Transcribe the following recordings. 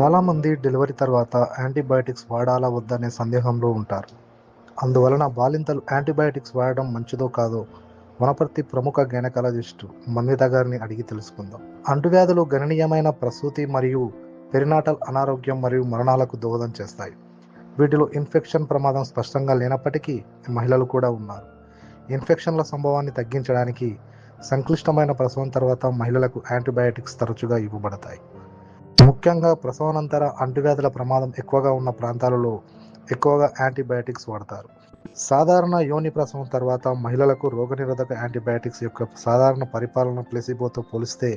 చాలామంది డెలివరీ తర్వాత యాంటీబయాటిక్స్ వాడాలా వద్దనే సందేహంలో ఉంటారు. అందువలన బాలింతలు యాంటీబయాటిక్స్ వాడడం మంచిదో కాదో వనపర్తి ప్రముఖ గైనకాలజిస్ట్ మన్విత గారిని అడిగి తెలుసుకుందాం. అంటువ్యాధులు గణనీయమైన ప్రసూతి మరియు పెరినాటల్ అనారోగ్యం మరియు మరణాలకు దోహదం చేస్తాయి. వీటిలో ఇన్ఫెక్షన్ ప్రమాదం స్పష్టంగా లేనప్పటికీ మహిళలు కూడా ఉన్నారు. ఇన్ఫెక్షన్ల సంభవాన్ని తగ్గించడానికి సంక్లిష్టమైన ప్రసవం తర్వాత మహిళలకు యాంటీబయాటిక్స్ తరచుగా ఇవ్వబడతాయి. ముఖ్యంగా ప్రసవానంతర అంటువ్యాధుల ప్రమాదం ఎక్కువగా ఉన్న ప్రాంతాలలో ఎక్కువగా యాంటీబయాటిక్స్ వాడతారు. సాధారణ యోని ప్రసవం తర్వాత మహిళలకు రోగనిరోధక యాంటీబయాటిక్స్ యొక్క సాధారణ పరిపాలన ప్లేసిబోతో పోలిస్తే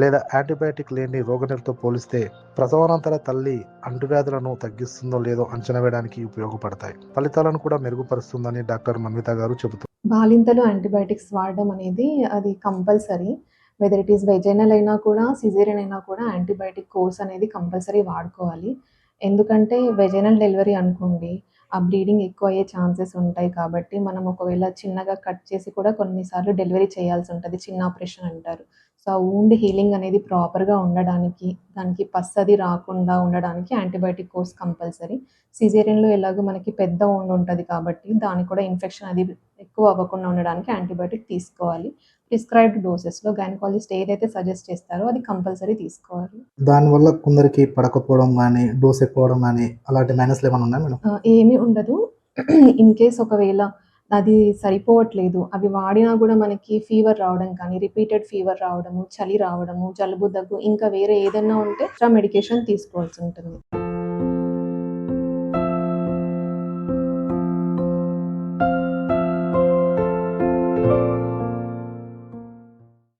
లేదా యాంటీబయాటిక్ లేని రోగనిలతో పోలిస్తే ప్రసవానంతర తల్లి అంటువ్యాధులను తగ్గిస్తుందో లేదో అంచనా వేయడానికి ఉపయోగపడతాయి. ఫలితాలను కూడా మెరుగుపరుస్తుందని డాక్టర్ మన్విత గారు చెబుతారు బాలింతలు యాంటీబయాటిక్స్ వాడడం అనేది అది compulsory. Whether it is vaginal అయినా కూడా సిజేరియన్ అయినా కూడా యాంటీబయాటిక్ కోర్స్ అనేది కంపల్సరీ వాడుకోవాలి. ఎందుకంటే వెజైనల్ డెలివరీ అనుకోండి ఆ బ్లీడింగ్ ఎక్కువ అయ్యే ఛాన్సెస్ ఉంటాయి కాబట్టి మనం ఒకవేళ చిన్నగా కట్ చేసి కూడా కొన్నిసార్లు డెలివరీ చేయాల్సి ఉంటుంది. చిన్న ఆపరేషన్ అంటారు. సో ఆ ఊండ్ హీలింగ్ అనేది ప్రాపర్గా ఉండడానికి దానికి పస్ అది రాకుండా ఉండడానికి యాంటీబయాటిక్ కోర్స్ కంపల్సరీ సిజేరియన్లో ఎలాగో మనకి పెద్ద ఊండ్ ఉంటుంది కాబట్టి దానికి కూడా ఇన్ఫెక్షన్ అది ఎక్కువ అవ్వకుండా ఉండడానికి యాంటీబయాటిక్ తీసుకోవాలి. ప్రిస్క్రైబ్డ్ డోసెస్లో గైనకాలజిస్ట్ ఏదైతే సజెస్ట్ చేస్తారో అది కంపల్సరీ తీసుకోవాలి. దానివల్ల కొందరికి పడకపోవడం కానీ డోస్ ఎక్కువడం కానీ అలాంటి మైనస్లు ఏమైనా ఉన్నాయి మేడం? ఏమీ ఉండదు. ఇన్ కేస్ ఒకవేళ అది సరిపోవట్లేదు అవి వాడినా కూడా మనకి ఫీవర్ రావడం కానీ రిపీటెడ్ ఫీవర్ రావడము చలి రావడము జలుబు దగ్గు ఇంకా వేరే ఏదైనా ఉంటే మెడికేషన్ తీసుకోవాల్సి ఉంటుంది.